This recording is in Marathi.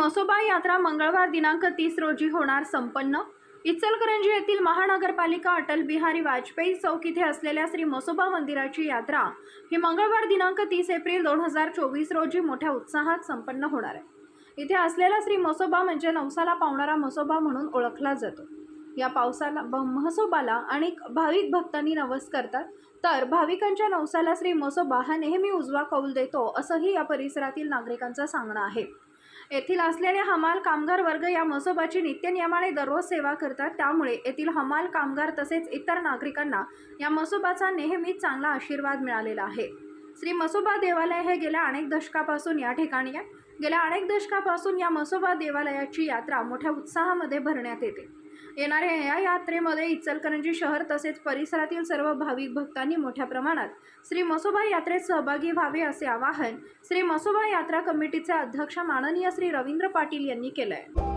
मसोबा यात्रा मंगळवार दिनांक तीस रोजी होणार संपन्न. इचलकरंजी येथील महानगरपालिका अटल बिहारी वाजपेयी चौक इथे असलेल्या श्री मसोबा मंदिराची यात्रा ही मंगळवार दिनांक तीस एप्रिल दोन हजार चोवीस रोजी मोठ्या उत्साहात संपन्न होणार आहे. इथे असलेला श्री मसोबा म्हणजे नवसाला पावणारा मसोबा म्हणून ओळखला जातो. या पावसाला ब- अनेक भाविक भक्तांनी नवस करतात. तर भाविकांच्या नवसाला श्री मसोबा हा नेहमी उजवा कौल देतो असंही या परिसरातील नागरिकांचं सांगणं आहे. येथील असलेले हमाल कामगार वर्ग या मसोबाची नित्यनियमाने दररोज सेवा करतात. त्यामुळे येथील हमाल कामगार तसेच इतर नागरिकांना या मसोबाचा नेहमीच चांगला आशीर्वाद मिळालेला आहे. श्री मसोबा देवालय हे गेल्या अनेक दशकापासून या ठिकाणी आहे. गेल्या अनेक दशकापासून या मसोबा देवालयाची यात्रा मोठ्या उत्साहामध्ये भरण्यात येते. येणाऱ्या या यात्रेमध्ये इचलकरंजी शहर तसेच परिसरातील सर्व भाविक भक्तांनी मोठ्या प्रमाणात श्री मसोबा यात्रेत सहभागी व्हावे असे आवाहन श्री मसोबा यात्रा कमिटीचे अध्यक्ष माननीय श्री रवींद्र पाटील यांनी केलं आहे